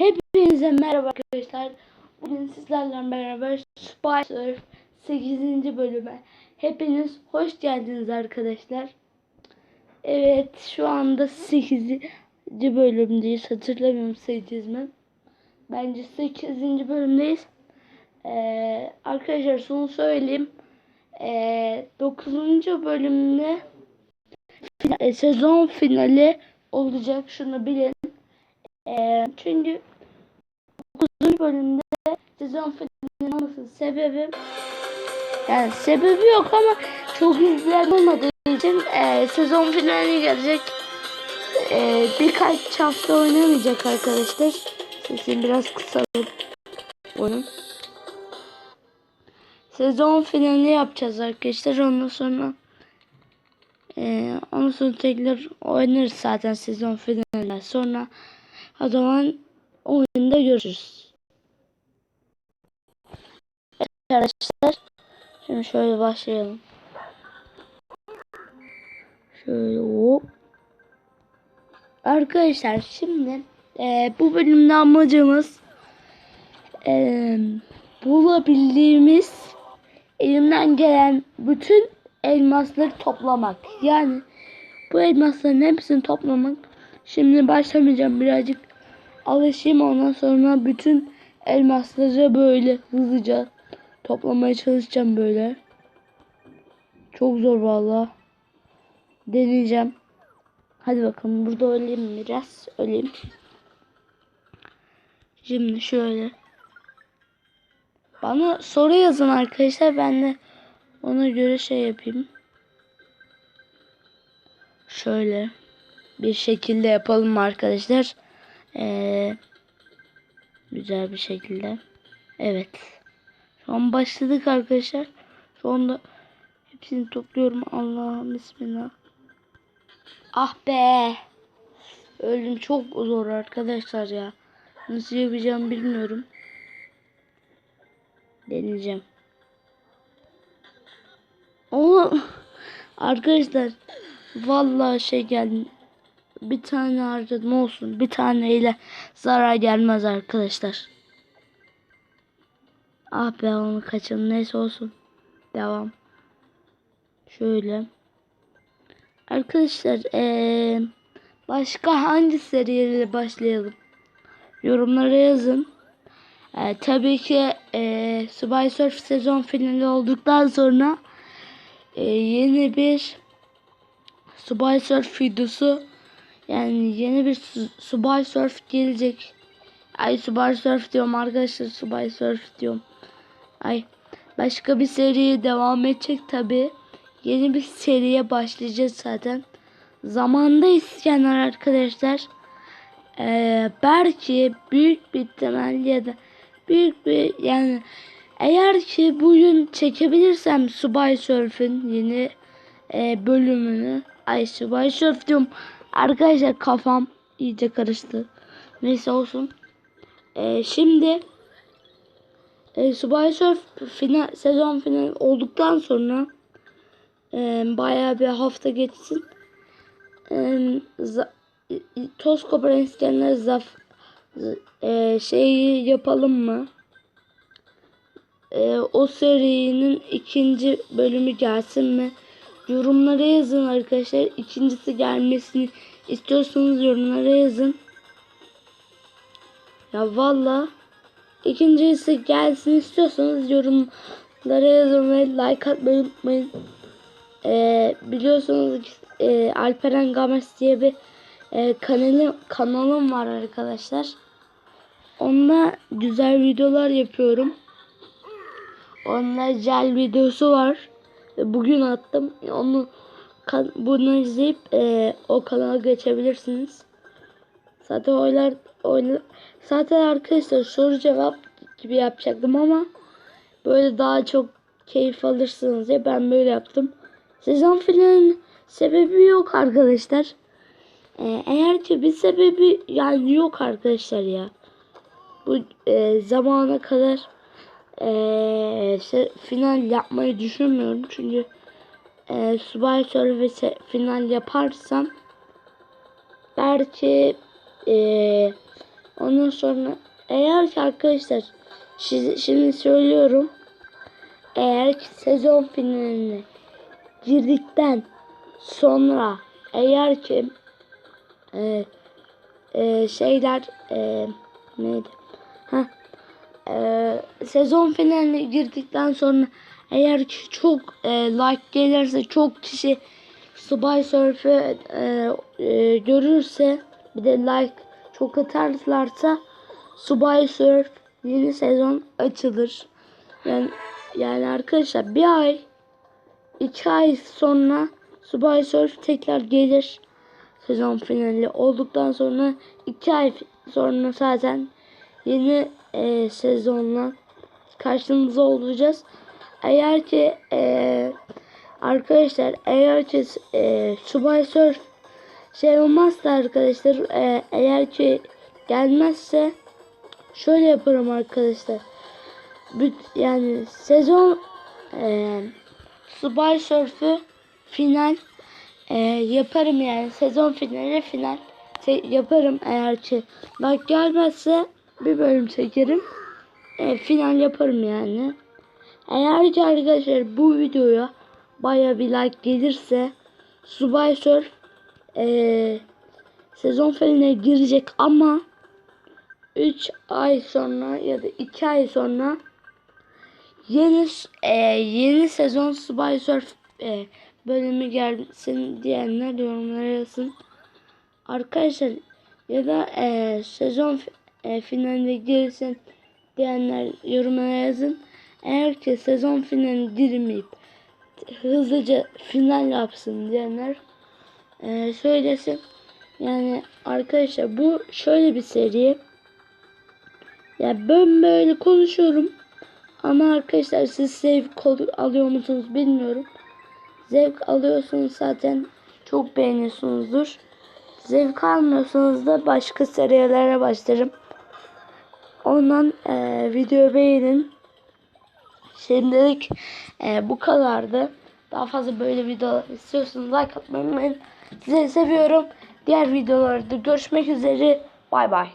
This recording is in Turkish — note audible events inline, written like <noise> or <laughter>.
Hepinize merhaba arkadaşlar. Bugün sizlerle beraber Spy Surf 8. bölüme. Hepiniz hoş geldiniz arkadaşlar. Evet şu anda 8. bölümdeyiz. Hatırlamıyorum 8 mi? Bence 8. bölümdeyiz. Ee, arkadaşlar şunu söyleyeyim. Ee, 9. bölümde e, sezon finali olacak. Şunu bilin. Ee, çünkü 9. bölümde sezon finali olmasının sebebi yani sebebi yok ama çok izleyen olmadığı için e, sezon finali gelecek. E, birkaç hafta oynamayacak arkadaşlar. Sesim biraz kısalım. Onun. Sezon finali yapacağız arkadaşlar. Ondan sonra e, ondan sonra tekrar oynarız zaten sezon finali. Sonra o zaman oyunda görüşürüz. Evet arkadaşlar. Şimdi şöyle başlayalım. Şöyle hop. Arkadaşlar şimdi e, bu bölümde amacımız e, bulabildiğimiz elimden gelen bütün elmasları toplamak. Yani bu elmasların hepsini toplamak. Şimdi başlamayacağım birazcık alışayım ondan sonra bütün elmasları böyle hızlıca toplamaya çalışacağım böyle. Çok zor valla. Deneyeceğim. Hadi bakalım burada öleyim biraz. Öleyim. Şimdi şöyle. Bana soru yazın arkadaşlar. Ben de ona göre şey yapayım. Şöyle bir şekilde yapalım arkadaşlar. Ee, güzel bir şekilde. Evet. Şu an başladık arkadaşlar. Şu hepsini topluyorum. Allah'ım bismillah. Ah be. Öldüm çok zor arkadaşlar ya. Nasıl yapacağımı bilmiyorum. Deneyeceğim. Oğlum <laughs> arkadaşlar vallahi şey geldi. Bir tane harcadım olsun. Bir taneyle zarar gelmez arkadaşlar. Ah be onu kaçın. Neyse olsun. Devam. Şöyle. Arkadaşlar ee, başka hangi seriyle başlayalım? Yorumlara yazın. E, tabii ki e, Subway Surf sezon finali olduktan sonra e, yeni bir Subway Surf videosu yani yeni bir Subway Surf gelecek. Ay Subway Surf diyorum arkadaşlar Subway Surf diyorum. Ay başka bir seriye devam edecek tabi. Yeni bir seriye başlayacağız zaten. Zamanda isteyenler arkadaşlar. Ee, belki büyük bir ihtimal ya da büyük bir yani eğer ki bugün çekebilirsem Subay Surf'ün yeni e, bölümünü ay Subay Surf diyorum arkadaşlar kafam iyice karıştı neyse olsun e, şimdi e, Subay Surf final, sezon final olduktan sonra e, bayağı bir hafta geçsin e, Toz koparan isteyenler zaf e, şeyi yapalım mı? E, o serinin ikinci bölümü gelsin mi? Yorumlara yazın arkadaşlar. İkincisi gelmesini istiyorsanız yorumlara yazın. Ya valla ikincisi gelsin istiyorsanız yorumlara yazın ve like atmayı unutmayın. E, biliyorsunuz e, Alperen Games diye bir e, kanalı, kanalım var arkadaşlar. Onunla güzel videolar yapıyorum. Onunla gel videosu var. Bugün attım. Onu bunu izleyip e, o kanala geçebilirsiniz. Zaten oylar, oylar zaten arkadaşlar soru cevap gibi yapacaktım ama böyle daha çok keyif alırsınız diye ben böyle yaptım. Sezon finalinin sebebi yok arkadaşlar. Ee, eğer ki bir sebebi yani yok arkadaşlar ya. Bu e, zamana kadar e, final yapmayı düşünmüyorum. Çünkü e, Subay Service final yaparsam belki e, Ondan sonra eğer ki arkadaşlar şimdi, şimdi söylüyorum. Eğer ki sezon finaline girdikten sonra eğer ki e, e, şeyler e, neydi? Ha, e, sezon finaline girdikten sonra eğer ki çok e, like gelirse çok kişi Subay Surf'ü e, e, görürse bir de like çok atarlarsa Subay Surf yeni sezon açılır. Yani, yani arkadaşlar bir ay iki ay sonra Subay Surf tekrar gelir. Sezon finali olduktan sonra iki ay sonra zaten yeni e, sezonla karşınızda olacağız. Eğer ki e, arkadaşlar eğer ki e, Subay Surf şey olmazsa arkadaşlar e, eğer ki gelmezse şöyle yaparım arkadaşlar. Büt, yani sezon e, Subay Surf'ü final e, yaparım yani sezon finali final yaparım eğer ki. Bak gelmezse bir bölüm çekerim. E, final yaparım yani eğer ki arkadaşlar bu videoya baya bir like gelirse Subay Surf e, sezon finaline girecek ama 3 ay sonra ya da 2 ay sonra yeni e, yeni sezon Subay Surf e, bölümü gelsin diyenler yorumlara yazsın. Arkadaşlar ya da e, sezon e, finaline girsin diyenler yorumlara yazın. Eğer ki sezon finaline girmeyip hızlıca final yapsın diyenler e, söylesin. Yani arkadaşlar bu şöyle bir seri. Ya ben böyle konuşuyorum. Ama arkadaşlar siz zevk al- alıyor musunuz bilmiyorum. Zevk alıyorsunuz zaten çok beğeniyorsunuzdur. Zevk almıyorsanız da başka serilere başlarım. Ondan eee videoyu beğenin. Şimdilik eee, bu kadardı. Daha fazla böyle video istiyorsanız like atmayı unutmayın. Sizi seviyorum. Diğer videolarda görüşmek üzere. Bay bay.